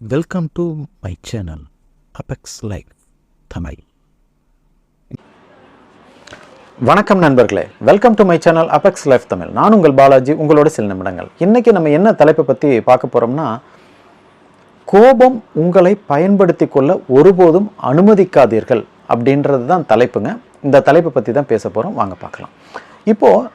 Welcome to my channel Apex Life Tamil வணக்கம் நண்பர்களே. Welcome to my channel Apex Life Tamil நான் உங்கள் பாலாஜி உங்களோட சில நிமிடங்கள். இன்னைக்கு நம்ம என்ன தலைப்பை பற்றி பார்க்க போகிறோம்னா கோபம் உங்களை பயன்படுத்தி கொள்ள ஒருபோதும் அனுமதிக்காதீர்கள் அப்படின்றது தான் தலைப்புங்க. இந்த தலைப்பை பற்றி தான் பேச போகிறோம் வாங்க பார்க்கலாம். இப்போது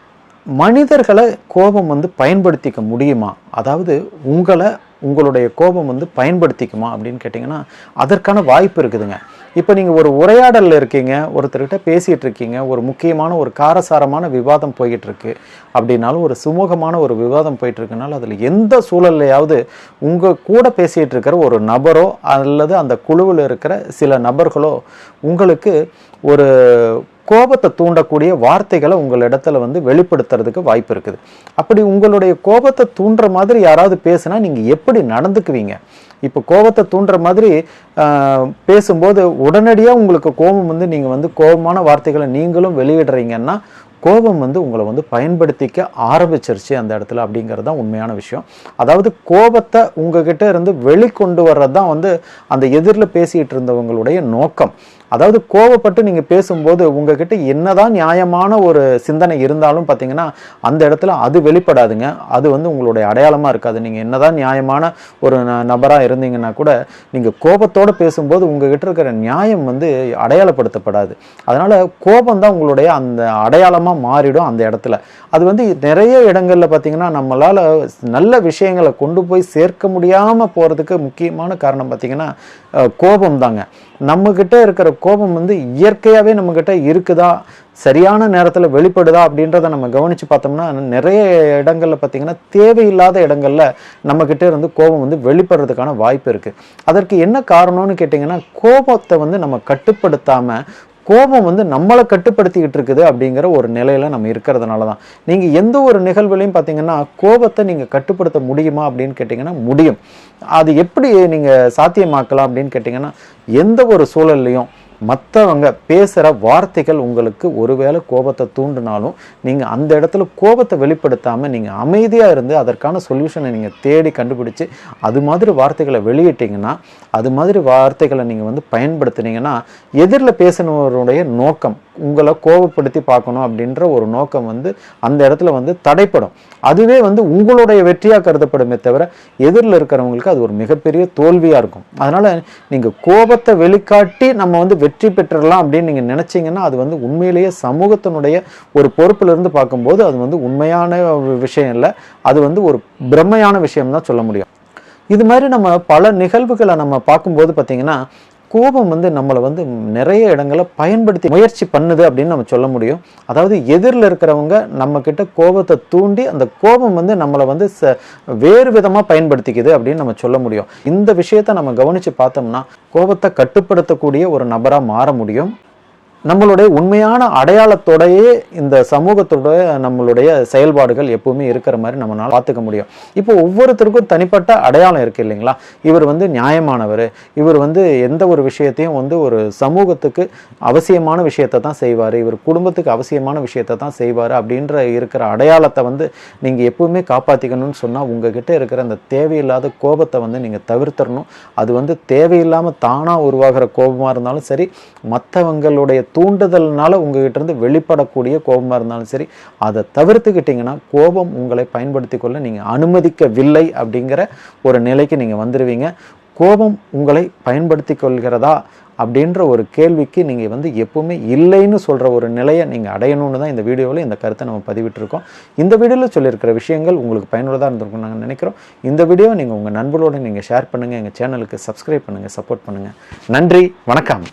மனிதர்களை கோபம் வந்து பயன்படுத்திக்க முடியுமா? அதாவது உங்களை உங்களுடைய கோபம் வந்து பயன்படுத்திக்குமா அப்படின்னு கேட்டிங்கன்னா அதற்கான வாய்ப்பு இருக்குதுங்க. இப்போ நீங்கள் ஒரு உரையாடலில் இருக்கீங்க ஒருத்தர்கிட்ட பேசிகிட்டு இருக்கீங்க ஒரு முக்கியமான ஒரு காரசாரமான விவாதம் போய்கிட்டுருக்கு அப்படின்னாலும் ஒரு சுமூகமான ஒரு விவாதம் போயிட்டுருக்குனாலும் அதில் எந்த சூழல்லையாவது உங்கள் கூட பேசிகிட்டு இருக்கிற ஒரு நபரோ அல்லது அந்த குழுவில் இருக்கிற சில நபர்களோ உங்களுக்கு ஒரு கோபத்தை தூண்டக்கூடிய வார்த்தைகளை உங்களிடத்துல வந்து வெளிப்படுத்துறதுக்கு வாய்ப்பு இருக்குது. அப்படி உங்களுடைய கோபத்தை தூண்டுற மாதிரி யாராவது பேசுனா நீங்கள் எப்படி நடந்துக்குவீங்க? இப்போ கோபத்தை தூண்டுற மாதிரி பேசும்போது உடனடியாக உங்களுக்கு கோபம் வந்து நீங்கள் வந்து கோபமான வார்த்தைகளை நீங்களும் வெளியிடுறீங்கன்னா கோபம் வந்து உங்களை வந்து பயன்படுத்திக்க ஆரம்பிச்சிருச்சு அந்த இடத்துல அப்படிங்கிறது தான் உண்மையான விஷயம். அதாவது கோபத்தை உங்ககிட்ட இருந்து வெளிக்கொண்டு வர்றது தான் வந்து அந்த எதிரில் பேசிகிட்டு இருந்தவங்களுடைய நோக்கம். அதாவது கோவப்பட்டு நீங்கள் பேசும்போது உங்ககிட்ட என்னதான் நியாயமான ஒரு சிந்தனை இருந்தாலும் பார்த்தீங்கன்னா அந்த இடத்துல அது வெளிப்படாதுங்க. அது வந்து உங்களுடைய அடையாளமாக இருக்காது. நீங்கள் என்னதான் நியாயமான ஒரு நபராக இருந்தீங்கன்னா கூட நீங்கள் கோபத்தோடு பேசும்போது உங்ககிட்ட இருக்கிற நியாயம் வந்து அடையாளப்படுத்தப்படாது. அதனால் கோபம் தான் உங்களுடைய அந்த அடையாளமாக மாறிடும் அந்த இடத்துல. அது வந்து நிறைய இடங்களில் பார்த்தீங்கன்னா நம்மளால் நல்ல விஷயங்களை கொண்டு போய் சேர்க்க முடியாமல் போகிறதுக்கு முக்கியமான காரணம் பார்த்தீங்கன்னா கோபம் தாங்க நம்மக்கிட்ட இருக்கிற கோபம் வந்து இயற்கையாகவே நம்மக்கிட்ட இருக்குதா? சரியான நேரத்தில் வெளிப்படுதா? அப்படின்றத நம்ம கவனித்து பார்த்தோம்னா நிறைய இடங்களில் பார்த்தீங்கன்னா தேவையில்லாத இடங்களில் நம்மக்கிட்ட இருந்து கோபம் வந்து வெளிப்படுறதுக்கான வாய்ப்பு இருக்குது அதற்கு என்ன காரணம்னு கேட்டிங்கன்னா கோபத்தை வந்து நம்ம கட்டுப்படுத்தாமல் கோபம் வந்து நம்மளை கட்டுப்படுத்திக்கிட்டு இருக்குது அப்படிங்கிற ஒரு நிலையில் நம்ம இருக்கிறதுனால தான். நீங்கள் எந்த ஒரு நிகழ்வுலையும் பார்த்தீங்கன்னா கோபத்தை நீங்கள் கட்டுப்படுத்த முடியுமா அப்படின்னு கேட்டிங்கன்னா முடியும். அது எப்படி நீங்கள் சாத்தியமாக்கலாம் அப்படின்னு கேட்டிங்கன்னா எந்த ஒரு சூழல்லையும் மற்றவங்க பேசுகிற வார்த்தைகள் உங்களுக்கு ஒருவேளை கோபத்தை தூண்டினாலும் நீங்கள் அந்த இடத்துல கோபத்தை வெளிப்படுத்தாமல் நீங்கள் அமைதியாக இருந்து அதற்கான சொல்யூஷனை நீங்கள் தேடி கண்டுபிடிச்சு அது மாதிரி வார்த்தைகளை வெளியிட்டீங்கன்னா அது மாதிரி வார்த்தைகளை நீங்கள் வந்து பயன்படுத்துனீங்கன்னா எதிரில் பேசினவருடைய நோக்கம் உங்களை கோபப்படுத்தி பார்க்கணும் அப்படின்ற ஒரு நோக்கம் வந்து அந்த இடத்துல வந்து தடைப்படும். அதுவே வந்து உங்களுடைய வெற்றியாக கருதப்படுமே தவிர எதிரில் இருக்கிறவங்களுக்கு அது ஒரு மிகப்பெரிய தோல்வியாக இருக்கும். அதனால் நீங்கள் கோபத்தை வெளிக்காட்டி நம்ம வந்து வெற்றி பெற்றுடலாம் அப்படின்னு நீங்கள் நினச்சிங்கன்னா அது வந்து உண்மையிலேயே சமூகத்தினுடைய ஒரு பொறுப்பிலிருந்து பார்க்கும்போது அது வந்து உண்மையான விஷயம் இல்லை. அது வந்து ஒரு பிரம்மையான விஷயம் தான் சொல்ல முடியும். இது மாதிரி நம்ம பல நிகழ்வுகளை நம்ம பார்க்கும்போது பார்த்திங்கன்னா கோபம் வந்து நம்மளை வந்து நிறைய இடங்களை பயன்படுத்தி முயற்சி பண்ணுது அப்படின்னு நம்ம சொல்ல முடியும். அதாவது எதிரில் இருக்கிறவங்க நம்மக்கிட்ட கோபத்தை தூண்டி அந்த கோபம் வந்து நம்மளை வந்து ச வேறு விதமாக பயன்படுத்திக்குது அப்படின்னு நம்ம சொல்ல முடியும். இந்த விஷயத்தை நம்ம கவனித்து பார்த்தோம்னா கோபத்தை கட்டுப்படுத்தக்கூடிய ஒரு நபராக மாற முடியும். நம்மளுடைய உண்மையான அடையாளத்தோடையே இந்த சமூகத்தோட நம்மளுடைய செயல்பாடுகள் எப்பவுமே இருக்கிற மாதிரி நம்மளால் பார்த்துக்க முடியும். இப்போ ஒவ்வொருத்தருக்கும் தனிப்பட்ட அடையாளம் இருக்கு இல்லைங்களா? இவர் வந்து நியாயமானவர். இவர் வந்து எந்த ஒரு விஷயத்தையும் வந்து ஒரு சமூகத்துக்கு அவசியமான விஷயத்தை தான் செய்வார். இவர் குடும்பத்துக்கு அவசியமான விஷயத்தை தான் செய்வார் அப்படின்ற இருக்கிற அடையாளத்தை வந்து நீங்கள் எப்பவுமே காப்பாற்றிக்கணும்னு சொன்னால் உங்ககிட்ட இருக்கிற அந்த தேவையில்லாத கோபத்தை வந்து நீங்கள் தவிர்த்தரணும் அது வந்து தேவையில்லாமல் தானாக உருவாகிற கோபமாக இருந்தாலும் சரி மற்றவங்களுடைய தூண்டுதல்னால உங்ககிட்ட இருந்து வெளிப்படக்கூடிய கோபமாக இருந்தாலும் சரி அதை தவிர்த்துக்கிட்டிங்கன்னா கோபம் உங்களை பயன்படுத்தி கொள்ள நீங்கள் அனுமதிக்கவில்லை அப்படிங்கிற ஒரு நிலைக்கு நீங்கள் வந்துடுவீங்க கோபம் உங்களை பயன்படுத்தி கொள்கிறதா அப்படின்ற ஒரு கேள்விக்கு நீங்கள் வந்து எப்பவுமே இல்லைன்னு சொல்கிற ஒரு நிலையை நீங்கள் அடையணும்னு தான் இந்த வீடியோவில் இந்த கருத்தை நம்ம பதிவிட்டிருக்கோம். இந்த வீடியோவில் சொல்லியிருக்கிற விஷயங்கள் உங்களுக்கு பயனுள்ளதாக இருந்திருக்கும் நாங்கள் நினைக்கிறோம். இந்த வீடியோவை நீங்கள் உங்கள் நண்பர்களோடு நீங்கள் ஷேர் பண்ணுங்கள் எங்கள் சேனலுக்கு சப்ஸ்கிரைப் பண்ணுங்கள் சப்போர்ட் பண்ணுங்கள் நன்றி வணக்கம்.